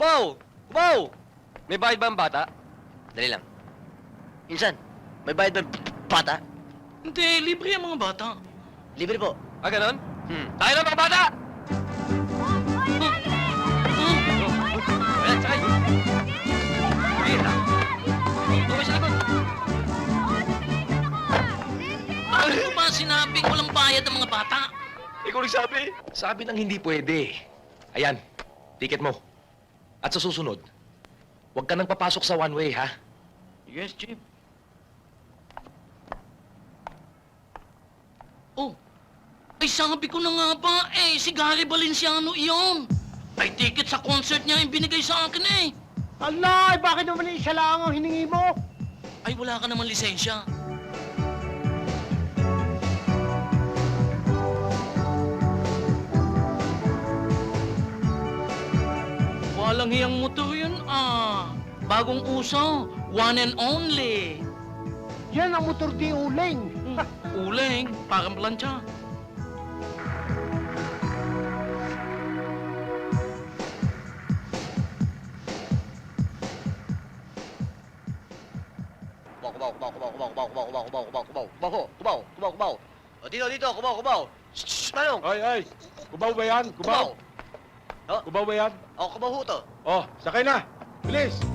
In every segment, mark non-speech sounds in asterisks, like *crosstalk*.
Kubaw! Kubaw! May bayad ba ang bata? Dali lang. Insan, may bayad ba ang bata? Hindi, libre ang mga bata. Libre po. Ah, ganon? Hmm. Tayo na mga bata! Ano ba sinabing walang bayad ang mga bata? Ikaw nagsabi. Sabi nang hindi pwede. Ayan, ticket mo. At sa susunod, huwag ka nang papasok sa one way, ha? Yes, Chief. Oh, ay sabi ko na nga ba, eh, si Gary Valenciano iyon. May ticket sa concert niya yung binigay sa akin eh. Alay, bakit naman isa lang ang hiningi mo? Ay, wala ka naman lisensya. Walang hiyang motor yun ah. Bagong uso, one and only. Yan ang motor di uling. Uling, parang plancha. Kubaw, kubaw, kubaw, kubaw, kubaw, kubaw, kubaw, kubaw, kubaw, kubaw, kubaw, kubaw, ho, kubaw, kubaw, kubaw. O, dito, dito, kubaw, kubaw. Shh, shh, Manong! Ay, ay! Kubaw ba yan? Kubaw! Kubaw? Kubaw ba yan? O, kubaw ho to. Oh, sakay na! Bilis! *laughs*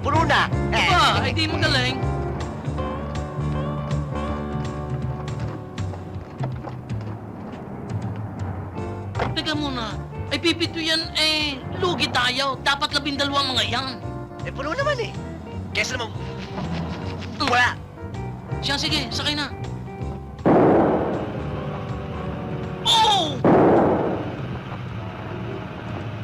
Puno na! Eh! Ba, ay di magaling. Teka muna, ay pipito yan eh, lugi tayo. Dapat labindalwa mga yan. Eh, puno naman eh. Kesa naman... Wala! Siya, sige, sakay na. Oh!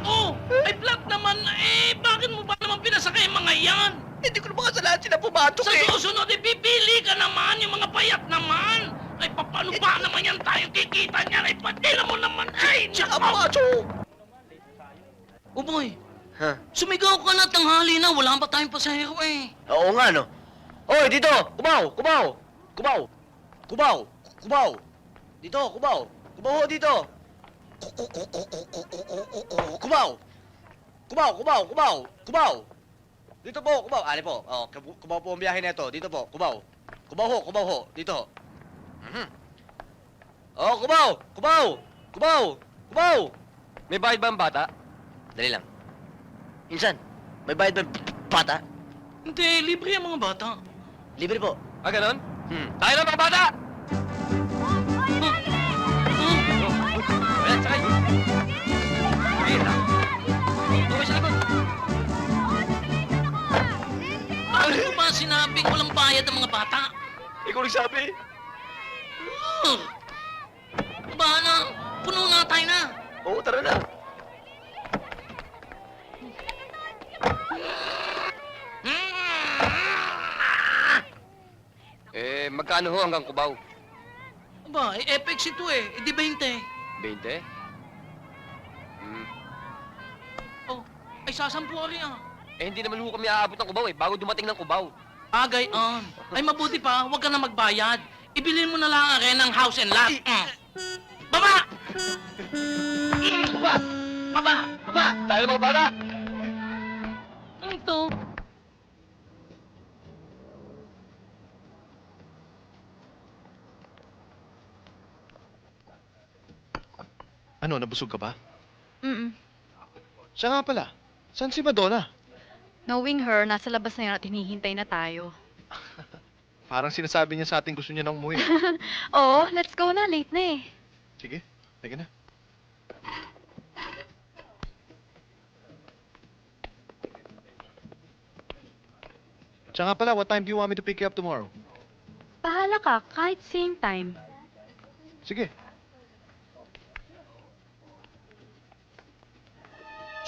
Oh! Ay, flat naman eh! Bakit mo ba naman pinasakay mga yan? Hindi ko naman kasalanan sila pumatok Sa eh! susunod, ipipili ka naman yung mga payat naman! Ay, paano ba naman yan tayong kikita niyan? Ay, patila mo naman! Ay, Tsaka nako! macho! Oh, boy! Ha? Sumigaw ka na tanghali na! Wala pa tayong pasahero eh! Oo nga, no? Hoy, dito! Kumaw! Kumaw! Kumaw! Kumaw! Kumaw! Dito, kumaw! Kumaw ho dito! Kumaw! Kumaw! Kumaw! Kumaw! Kumaw! Dito po, kumaw! Ah, Ali po, oh, kumaw po ang biyahe nito. Dito po, kumaw! Kumaw ho, kumaw ho! Dito! Mm-hmm. Oh, kumaw! Kumaw! Kumaw! Kumaw! May bayad ba ang bata? Dali lang. Insan, may bayad ba ang bata? Hindi, libre ang mga bata. Libre po. Ah, ganon? Hmm. Tayo na mga bata! Ayan, sakay. Sige, ta. Tuloy sa likod. Ano mo ba sinabing walang bayad ang mga bata? Ikaw nagsabi. Hmm. Ba na, puno na tayo na. Oo, tara na. Eh, magkano ho hanggang kubaw? Ba, eh, FX ito eh. Eh, di 20. 20? Hmm. Oh, ay sasampu ka rin ah. Eh, hindi naman ho kami aabot ng kubaw eh, bago dumating ng kubaw. Agay on. Ay mabuti pa, huwag ka na magbayad. Ibilin mo na lang ang ng house and lot. Mm. Baba! Baba! Baba! Baba! Tayo na mga bata! Ito. Ano, nabusog ka ba? Mm Siya nga pala. Saan si Madonna? Knowing her, nasa labas na yun at hinihintay na tayo. *laughs* Parang sinasabi niya sa atin gusto niya nang umuwi. *laughs* Oo, let's go na. Late na eh. Sige, teka na. Siya nga pala, what time do you want me to pick you up tomorrow? Bahala ka, kahit same time. Sige.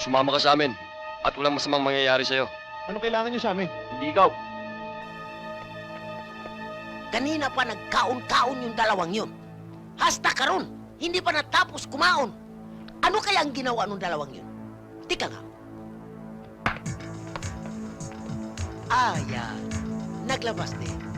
Sumama ka sa amin at walang masamang mangyayari sa'yo. Ano kailangan niyo sa amin? Hindi ikaw. Kanina pa nagkaon-kaon yung dalawang yun. Hasta karon, hindi pa natapos kumaon. Ano kaya ang ginawa ng dalawang yun? Tika nga. Ah, yan. Naglabas din.